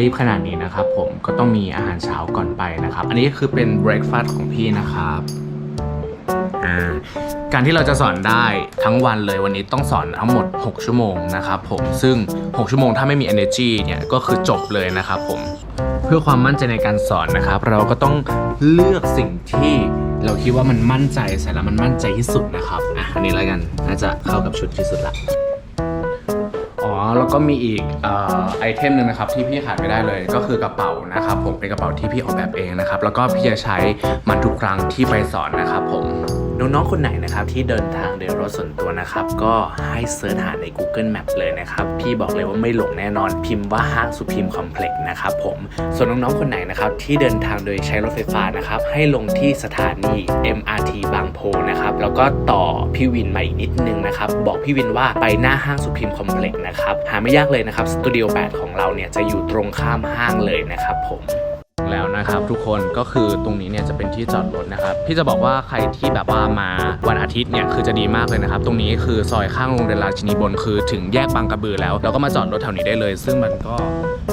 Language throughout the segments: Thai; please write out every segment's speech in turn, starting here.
รีบขนาดนี้นะครับผมก็ต้องมีอาหารเช้าก่อนไปนะครับ อันนี้คือเป็น breakfast ของพี่นะครับการที่เราจะสอนได้ทั้งวันเลยวันนี้ต้องสอนทั้งหมด 6 ชั่วโมงนะครับผมซึ่ง 6 ชั่วโมงถ้าไม่มี energy เนี่ยก็คือจบเลยนะครับผมเพื่อความมั่นใจในการสอนนะครับ เราก็ต้องเลือกสิ่งที่เราคิดว่ามันมั่นใจใส่แล้วมันมั่นใจที่สุดนะครับอะอันนี้แล้วกันน่าจะเข้ากับชุดที่สุดละ แล้วก็มีอีกออไอเทมหนึ่งนะครับที่พี่ขาดไม่ได้เลยก็คือกระเป๋านะครับผมเป็นกระเป๋าที่พี่ออกแบบเองนะครับแล้วก็พี่จะใช้มันทุกครั้งที่ไปสอนนะครับผม น้องๆคนไหนนะครับที่เดินทางโดยรถส่วนตัวนะครับ ก็ให้เสิร์ชหาใน Google Map เลยนะครับ พี่บอกเลยว่าไม่หลงแน่นอนพิมพ์ว่าห้างสุพิมคอมเพล็กซ์นะครับผมส่วนน้องๆคนไหนนะครับที่เดินทางโดยใช้รถไฟฟ้านะครับ ให้ลงที่สถานี MRT บางโพนะครับแล้วก็ต่อพี่วินมาอีกนิดนึงนะครับบอกพี่วินว่าไปหน้าห้างสุพิมคอมเพล็กซ์นะครับหาไม่ยากเลยนะครับสตูดิโอ8ของเราเนี่ยจะอยู่ตรงข้ามห้างเลยนะครับผม แล้วนะครับ ทุกคนก็คือตรงนี้เนี่ยจะเป็นที่จอดรถนะครับพี่จะบอกว่าใครที่แบบว่ามาวันอาทิตย์เนี่ยคือจะดีมากเลยนะครับ ตรงนี้คือซอยข้างโรงเรียนราชินีบนคือถึงแยกบางกระบือแล้วเราก็มาจอดรถแถวนี้ได้เลย ซึ่งมันก็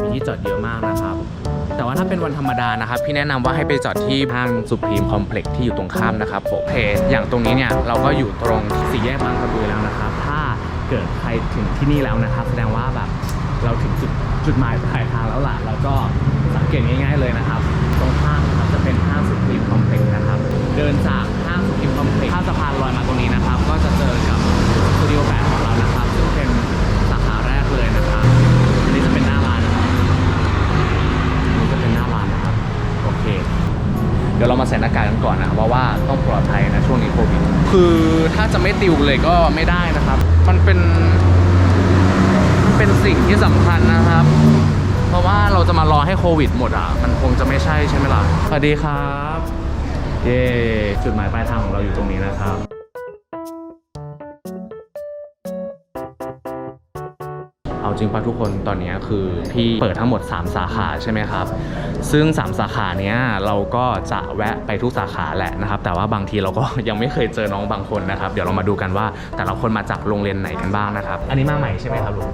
มีที่จอดเยอะมากนะครับแต่ว่าถ้าเป็นวันธรรมดานะครับ พี่แนะนำว่าให้ไปจอดที่ห้างสุพรีมคอมเพล็กซ์ที่อยู่ตรงข้ามนะครับผมโอเคอย่างตรงนี้เนี่ยเราก็อยู่ตรงสี่แยกบางกระบือแล้วนะครับ ถ้าเกิดใครถึงที่นี่แล้วนะครับ แสดงว่าแบบเราถึงจุดจุดหมายปลายทางแล้วล่ะ แล้วก็สัง เกตง่ายๆเลยนะครับ ตรงข้ามนะครับจะเป็นห้างสุพรีมคอมเพล็กซ์นะครับ เดินจากห้างสุพรีมคอมเพล็กซ์ข้ามสะพานลอยมาตรงนี้นะครับ ก็จะเจอกับสตูดิโอแปดของเรานะครับ ซึ่งเป็นสาขาแรกเลยนะครับ อันนี้จะเป็นหน้าร้านนะครับนี่ก็เป็นหน้าร้านนะครับ โอเค เดี๋ยวเรามาใส่หน้ากากกันก่อนนะครับเพราะว่าต้องปลอดภัยนะช่วงนี้โควิด คือถ้าจะไม่ติวเลยก็ไม่ได้นะครับ มันเป็นมันเป็นสิ่งที่สำคัญนะครับ เพราะว่าเราจะมารอให้โควิดหมดอะ มันคงจะไม่ใช่ใช่ไหมล่ะ สวัสดีครับ เย้จุดหมายปลายทางของเราอยู่ตรงนี้นะครับเอาจริงปะทุกคนตอนนี้คือพี่เปิดทั้งหมด 3 สาขาใช่ไหมครับ ซึ่ง 3 สาขาเนี้ยเราก็จะแวะไปทุกสาขาแหละนะครับ แต่ว่าบางทีเราก็ยังไม่เคยเจอน้องบางคนนะครับ เดี๋ยวเรามาดูกันว่าแต่ละคนมาจากโรงเรียนไหนกันบ้างนะครับ อันนี้มาใหม่ใช่ไหมครับลุง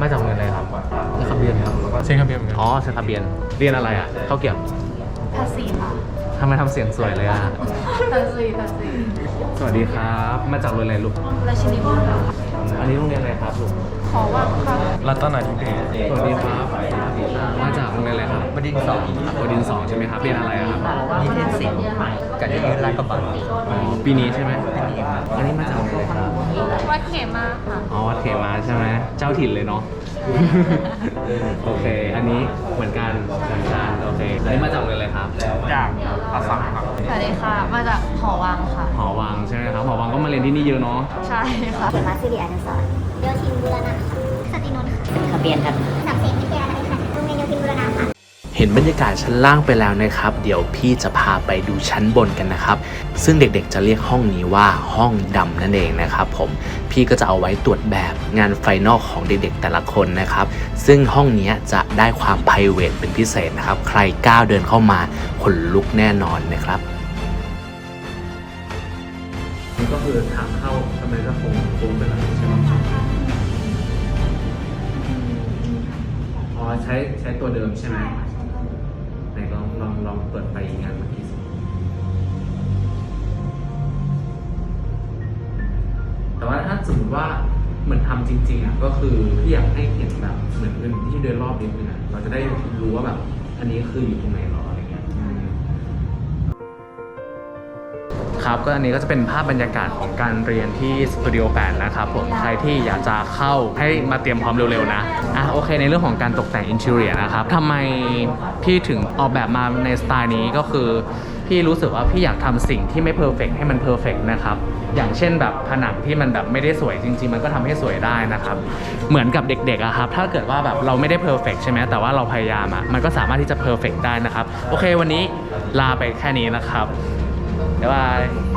มาจากโรงเรียนอะไรครับเซคาเบียนครับเซ็นคำเบียนเหมือนกันอ๋อเซคาเบียนเรียนอะไรอะข้าวเกรียบภาษีค่ะทำไมทำเสียงสวยเลยอะ ภาษีภาษีสวัสดีครับ มาจากโรงเรียนอะไรลูก ราชินีบุรีค่ะอันนี้โรงเรียนอะไรครับลูก ขอว่าค่ะ รัตนาธิเบศสวัสดีครับ มาจากโรงเรียนอะไรครับบดินทร์สองบดินทร์สองใช่ไหมครับเรียนอะไรอะครับนิเทศศิลป์กับยืนลาดกระบังอ๋อปีนี้ใช่ไหมอันนี้มาจากโรงเรียนอะไรครับวัดเขมาค่ะอ๋อวัดเขมาใช่ไหมเจ้าถิ่นเลยเนาะ โอเค อันนี้เหมือนกันเหมือนกันโอเคอันนี้มาจากโรงเรียนอะไรครับ จากอาสังครับสวัสดีค่ะ มาจากหอวังค่ะ หอวังใช่ไหมครับหอวังก็มาเรียนที่นี่เยอะเนาะใช่ค่ะ เขมาสิริอนุสรณ์โยธินบุรณะสตรีนนท์ค่ะทะเบียนครับสับเสกวิทยา เห็นบรรยากาศชั้นล่างไปแล้วนะครับ เดี๋ยวพี่จะพาไปดูชั้นบนกันนะครับ ซึ่งเด็กๆจะเรียกห้องนี้ว่าห้องดำนั่นเองนะครับผมพี่ก็จะเอาไว้ตรวจแบบงานไฟนอลของเด็กๆแต่ละคนนะครับ ซึ่งห้องนี้จะได้ความ p r i v a t เป็นพิเศษนะครับ ใครก้าวเดินเข้ามาขนลุกแน่นอนนะครับนี่ก็คือทางเข้าทำไมจะคงคงเป็นอะไรใช่ไหมอ๋อใช้ใช้ตัวเดิมใช่ไหม ลองลองเปิดไปอีกงานเมื่อกี้สิแต่ว่าถ้าสมมติว่าเหมือนทำจริงๆอะก็คือพี่อยากให้เห็นแบบเหมือนเป็นที่เดินรอบนิดนึงอะเราจะได้รู้ว่าแบบอันนี้คืออยู่ตรงไหนหรอ ครับก็อันนี้ก็จะเป็นภาพบรรยากาศของการเรียนที่สตูดิโอ8นะครับผมใครที่อยากจะเข้าให้มาเตรียมพร้อมเร็วๆนะอะโอเค ในเรื่องของการตกแต่งอินเทอร์เนียนะครับทำไมพี่ถึงออกแบบมาในสไตล์นี้ก็คือพี่รู้สึกว่าพี่อยากทำสิ่งที่ไม่เพอร์เฟกให้มันเพอร์เฟกนะครับ อย่างเช่นแบบผนังที่มันแบบไม่ได้สวยจริง ๆ มันก็ทำให้สวยได้นะครับ เหมือนกับเด็กๆอะครับ ถ้าเกิดว่าแบบเราไม่ได้เพอร์เฟกใช่ไหมแต่ว่าเราพยายามอะมันก็สามารถที่จะเพอร์เฟกได้นะครับ โอเค วันนี้ลาไปแค่นี้นะครับ บ๊ายบาย